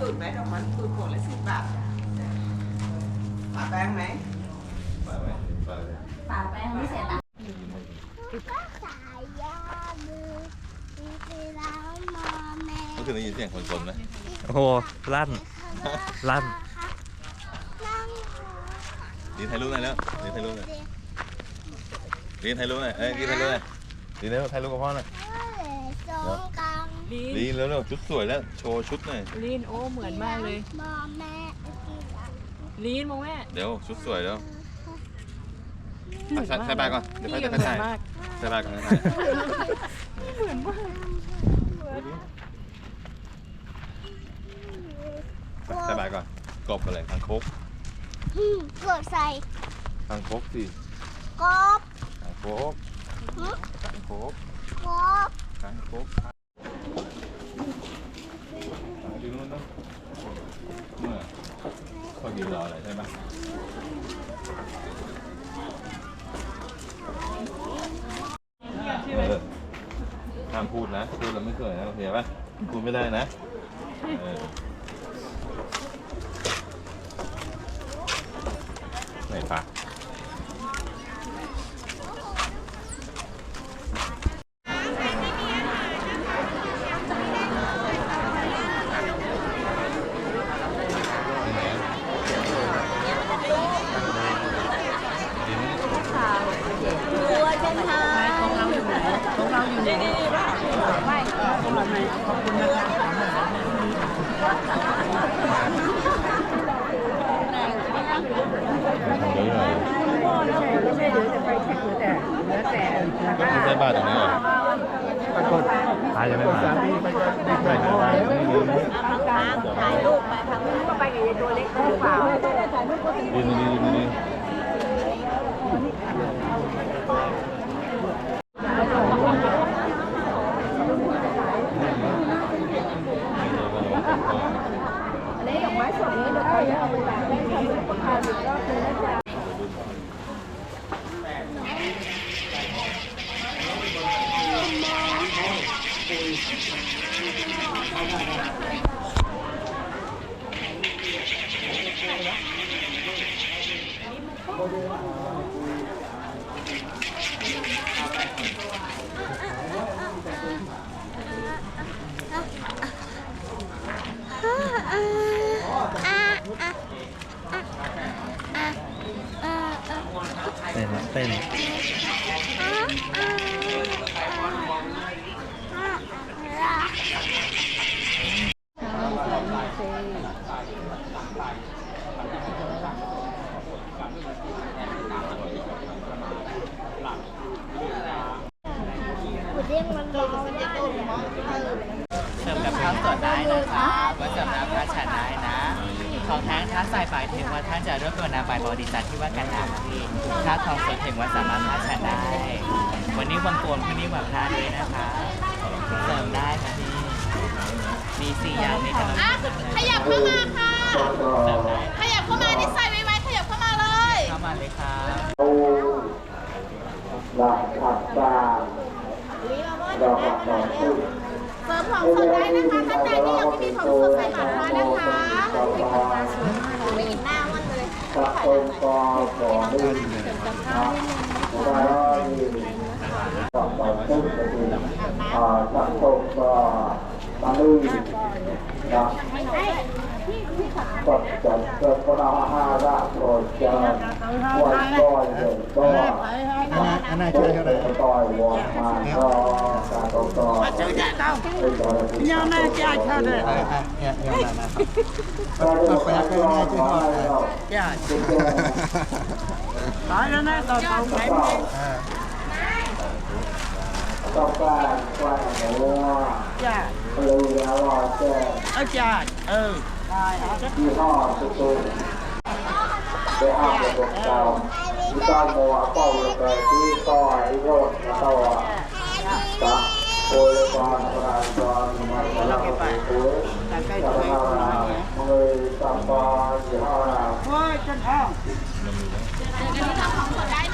กรูดไหมดอกมันกรูดขวดละสิบบาทจ้ะปาแป้งไหมไปไหมไปเลยป่าแป้งไม่เสียตังค์ก็สายยามือมีไปแล้วมอแม่เมื่อคืนได้ยินเสียงคนคนไหมโอ้โหลั่นลั่นนั่งดีถ่ายรูปหน่อยแล้วดีถ่ายรูปหน่อยดีถ่ายรูปหน่อยเอ้ยดีถ่ายรูปหน่อยดีเร็วถ่ายรูปกับพ่อหน่อย สองกังลีนดีเร็วเร็วชุดสวยแล้ว โชว์ชุดหน่อยลีนโอ้เหมือนมากเลยมอแม่กินอะลีนมองแม่เดี๋ยวชุดสวยแล้วอะใส่ใส่บาตรก่อนเดี๋ยวพี่ค่อยเหมืจะอนถ่ายมากใส่บาตรก่อนถ่ายเหมือนมากใส่บาตรก่อนกบอะไรทางโคกอืมกดใส่ทางโคกสิกบทางโคกหึทางโคกกบทางโคกดูนู้นนะเมื่อเขายืนร อะไรใช่ไหมเออห้ามพูดนะ พูดแล้วไม่เคยนะโอเคป่ะพูดไม่ได้นะเออไหนปาก ตัวจังหา ของเราอยู่ไหนของเราอยู่ไหนไม่ขอบคุณไหมขอบคุณนะคะ เดี๋ยวหน่อย ไม่ใช่เดี๋ยวจะไปแข่งแต่เนื้อแต่ ไม่ใช่บ้านตรงนี้เหรอ ตายจะไม่มา ไม่ใช่บ้านตรงนี้เลย ถ่ายรูปไปทางนู้นก็ไปกับยายตัวเล็กหรือเปล่า ดีดีดีดีดี เต้นเต้น หมูเด้งมันร้อนเสิร์ฟกับข้าวสดได้นะคะก็เสิร์ฟน้ำพระฉันได้นะ ของแท้งท้าสายฝ่ายถึงว่าท่านจะรวบรวมนำไปบริจาคที่ว่ากันนำที่ถ้าทองสดถึงว่าสามารถพระฉันได้ วันนี้วันโกนพรุ่งนี้วันพระด้วยนะคะเสิร์ฟได้ค่ะพี่มีสี่อย่างมีขนมจีนขยับเข้ามาค่ะ เสร์ฟได้ขยับเข้ามาที่ใส่ไว้ไว้ขยับเข้ามาเลย เข้ามาเลยค่ะ เสริมของสดได้นะคะท่านใดที่ยังไม่มีของสดใส่บาตรมนะคะหน้ามันเลยมากเลยเกิดพระหาราชโปรดเจ้าวันก้อยเดินก้อยอันน่าเชื่อเท่าไหร่ก้อยวอนมาก้อย Mà chú ra đâu? Nhau nè cha cho đây. Nhau nè nè. Mà phải cái này chứ thôi. Dạ. Tại đó nè, tao tao phải đi. Dạ. Ở cha. Ừ. Rồi, ở cái to mua bao nhiêu cái to ấy rồi to à เราเก็บไปแต่ใกล้ตัวเองคนน้อยเนี่ยโอ้ยจนท้องเจอกันที่ท้องของคนได้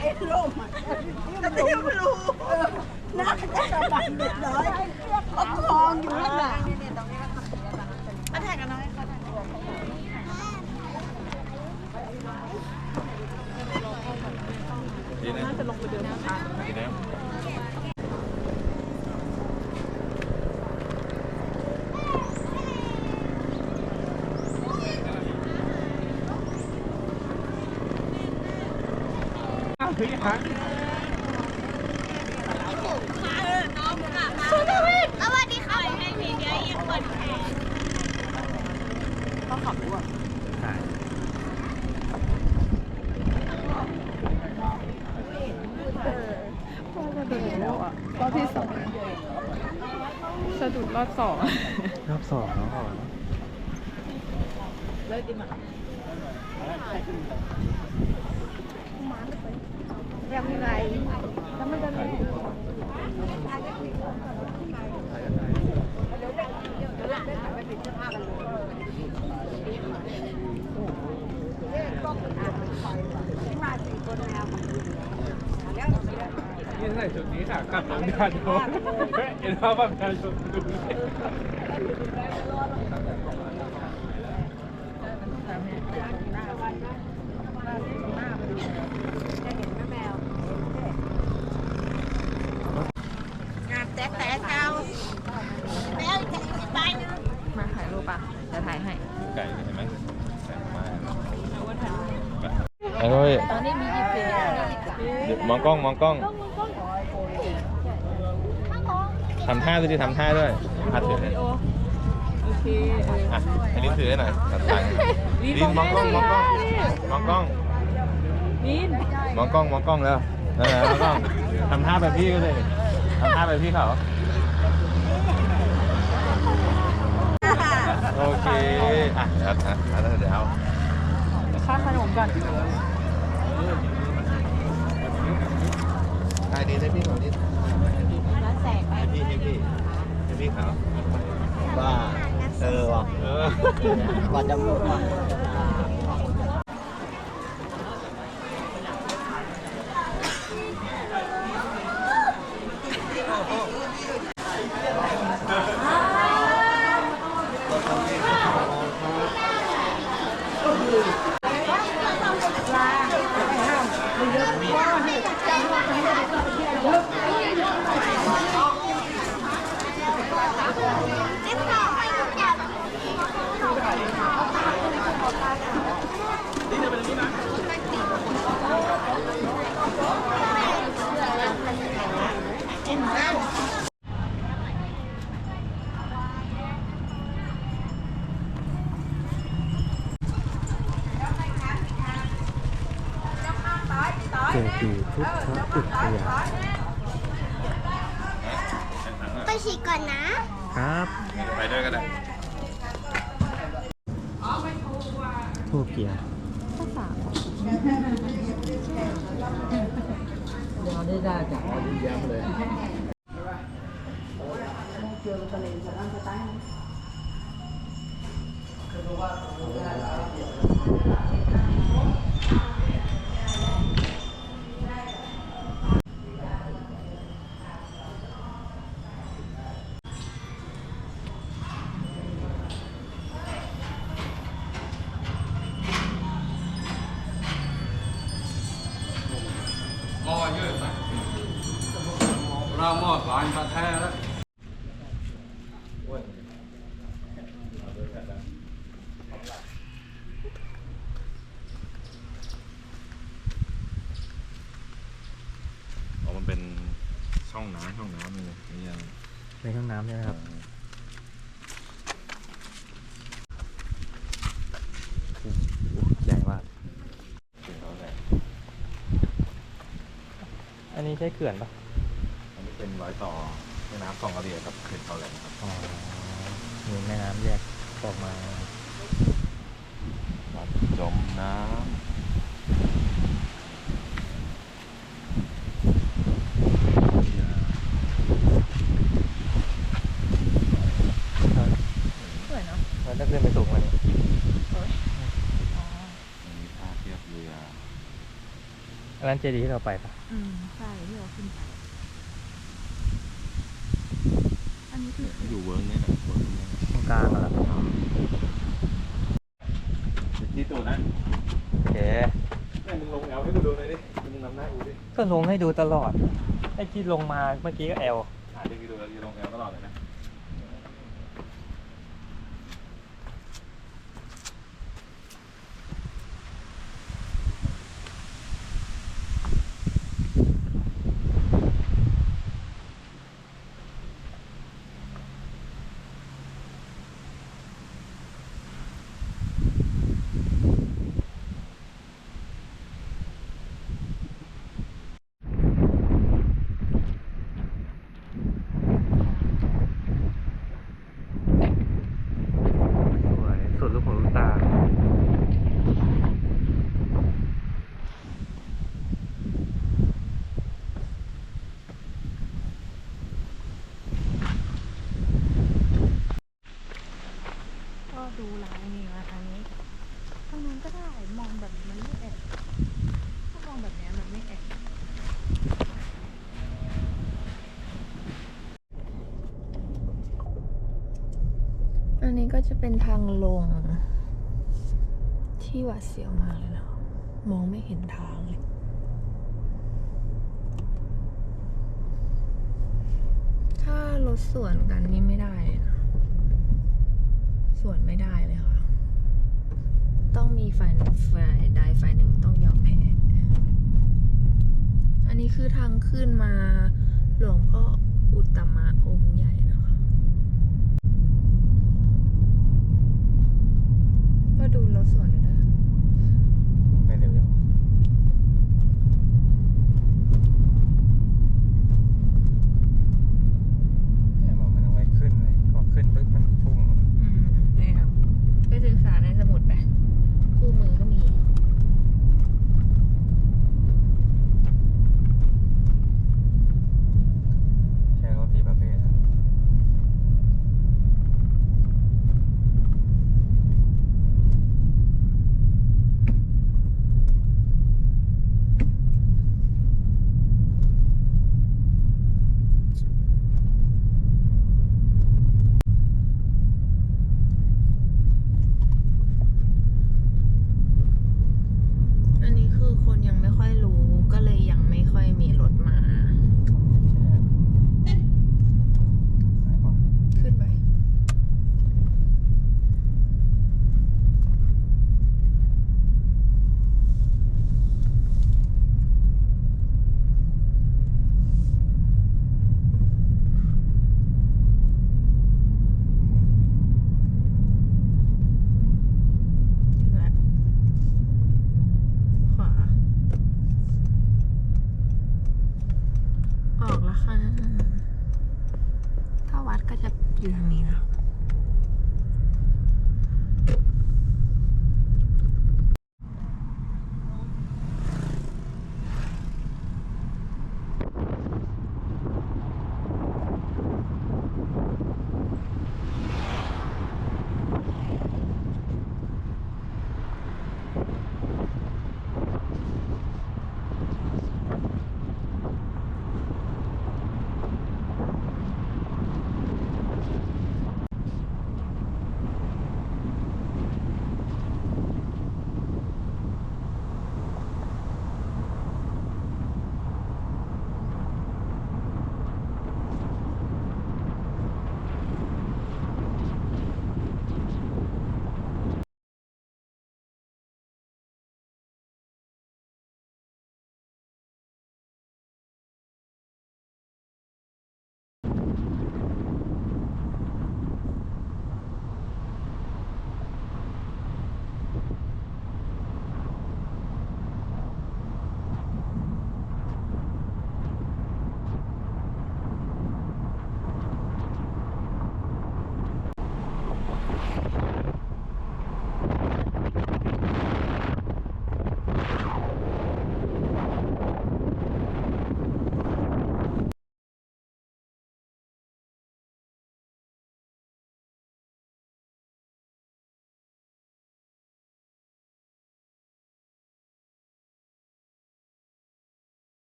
ilong. At yung luho. Nakakasabay na doon. สวัสดีค่ะให้มีเดียยิงคนแขกรอบที่สองสะดุดรอบสองรอบสองแล้วเหรอยั ยังไงแล้วมันจะนี่ใส่ชุดนี้ค่ะกลับลงดาโดเอ็นว่าแบบดาโดดู งานแต่แต่เจ้าแม่จะอีกใบนึงมาถ่ายรูปอะจะถ่ายให้ ไก่ใช่ไหมแสงมากไอ้ด้วยตอนนี้มียี่สิบมองกล้องมองกล้องทำท่าด้วยดิทำท่าด้วยพาถือเลยโอเคเอออะให้ลิ้นถือให้หน่อยตัดตังค์ลิ้นมองกล้องมองกล้องมองกล้องนิน มองกล้องมองกล้องแล้วเออมองกล้องทำท่าแบบพี่ก็เลยทำท่าแบบพี่เขาโอเคอะเดี๋ยวอะอะเดี๋ยวค่าขนมก่อนใครดีได้พี่เขาดิแล้วแสงให้พี่ให้พี่ให้พี่เขาบ้าเออว่ะเออก่อนจะพูดว่ะ เจดีพุทธอุทยานไปฉีดก่อนนะ ครับไปด้วยกันนะทูเกีย ร์เห้องน้ำเลยนี่ยังในห้องน้ำใช่ไหมครับโอ้โหใหญ่มาก ถึงเขาแหละอันนี้ใช่เขื่อนปะอันนี้เป็นรอยต่อแม่น้ำคลองกระเดียกับเขื่อนเขาแหลมครับ อ๋อมีแม่น้ำแยกออกมา วัดจมน้ำ สวยเนาะ เราจะขึ้นไปสูงกว่านี้ มีท่าเทียบเรือ อั นนั้นเจดีย์ที่เราไปปะอืมใช่ที่เราขึ้นไปอันนี้คืออยู่เวิร์กเนี่ยนะเวิร์กเนี่ยนะตรงกลางเหรอที่ตูดนะโอเคแม่มึงลงแอลให้กูดูหน่อยดิมึงนำหน้ากูดิก็ลงให้ดูตลอดไอ้ที่ลงมาเมื่อกี้ก็แอล อ่าเดี๋ยวกูดูแล้วจะลงแอลตลอดเลยนะ สวยสุดลูกหูลูกตา ก็ดูลายนี่มาทางนี้ทางนู้นก็ได้ มองแบบมันไม่แอบถ้ามองแบบเนี้ยมันไม่แอบ อันนี้ก็จะเป็นทางลง ที่หวาดเสียวมากเลยนะมองไม่เห็นทางเลยถ้ารถสวนกันนี่ไม่ได้เลยนะสวนไม่ได้เลยค่ะ ต้องมีฝ่ายฝ่ายใดฝ่ายหนึ่งต้องยอมแพ้อันนี้คือทางขึ้นมาหลวงพ่ออุตตมะองค์ใหญ่